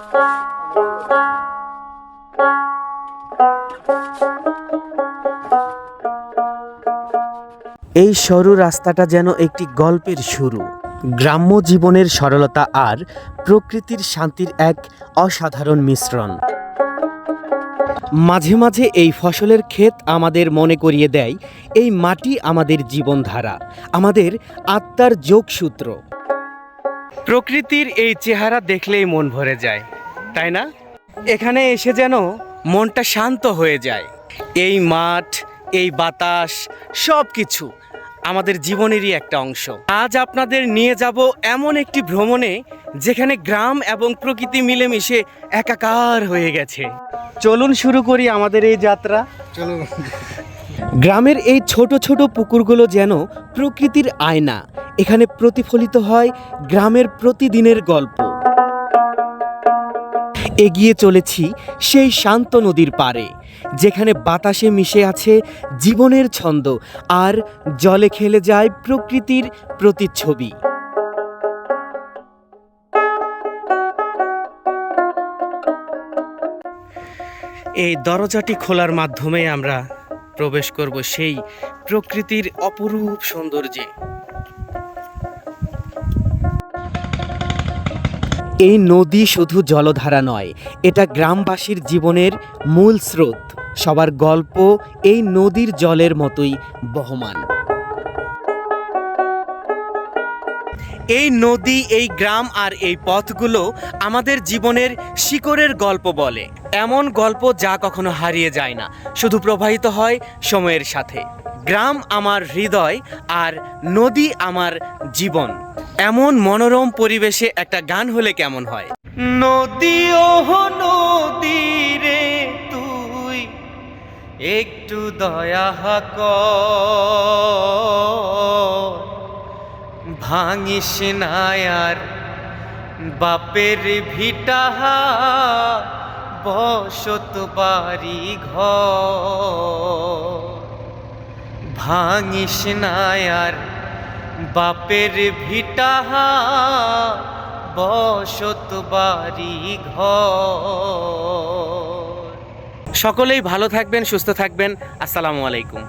এই সরু রাস্তাটা যেন একটি গল্পের শুরু। গ্রাম্য জীবনের সরলতা আর প্রকৃতির শান্তির এক অসাধারণ মিশ্রণ। মাঝে মাঝে এই ফসলের ক্ষেত আমাদের মনে করিয়ে দেয়, এই মাটি আমাদের জীবনধারা, আমাদের আত্মার যোগসূত্র। প্রকৃতির এই চেহারা দেখলেই মন ভরে যায়, তাই না? এখানে এসে যেন মনটা শান্ত হয়ে যায়। এই মাঠ, এই বাতাস সব কিছু আমাদের জীবনেরই একটা অংশ। আজ আপনাদের নিয়ে যাব এমন একটি ভ্রমণে যেখানে গ্রাম এবং প্রকৃতি মিলেমিশে একাকার হয়ে গেছে। চলুন শুরু করি আমাদের এই যাত্রা। চলো গ্রামের এই ছোট ছোট পুকুরগুলো যেন প্রকৃতির আয়না। এখানে প্রতিফলিত হয় গ্রামের প্রতিদিনের গল্প। এগিয়ে চলেছি সেই শান্ত নদীর পারে যেখানে বাতাসে মিশে আছে জীবনের ছন্দ আর জলে খেলে যায় প্রকৃতির প্রতিচ্ছবি। এই দরজাটি খোলার মাধ্যমে আমরা প্রবেশ করব সেই প্রকৃতির অপরূপ সৌন্দর্যে। এই নদী শুধু জলধারা নয়, এটা গ্রামবাসীর জীবনের মূল স্রোত। সবার গল্প এই নদীর জলের মতোই বহমান। এই নদী, এই গ্রাম আর এই পথগুলো আমাদের জীবনের শিকড়ের গল্প বলে। এমন গল্প যা কখনো হারিয়ে যায় না, শুধু প্রবাহিত হয় সময়ের সাথে। গ্রাম আমার হৃদয় আর নদী আমার জীবন। এমন মনোরম পরিবেশে একটা গান হলে কেমন হয়? নদী নদী রে তুই, একটু দয়া কর। ভাঙিস না আর বাপের ভিটাহা বসত বাড়ি ঘর। ভাঙিস না আর বাপের ভিটাহা বসত বাড়ি ঘর। সকলেই ভালো থাকবেন, সুস্থ থাকবেন। আসসালামু আলাইকুম।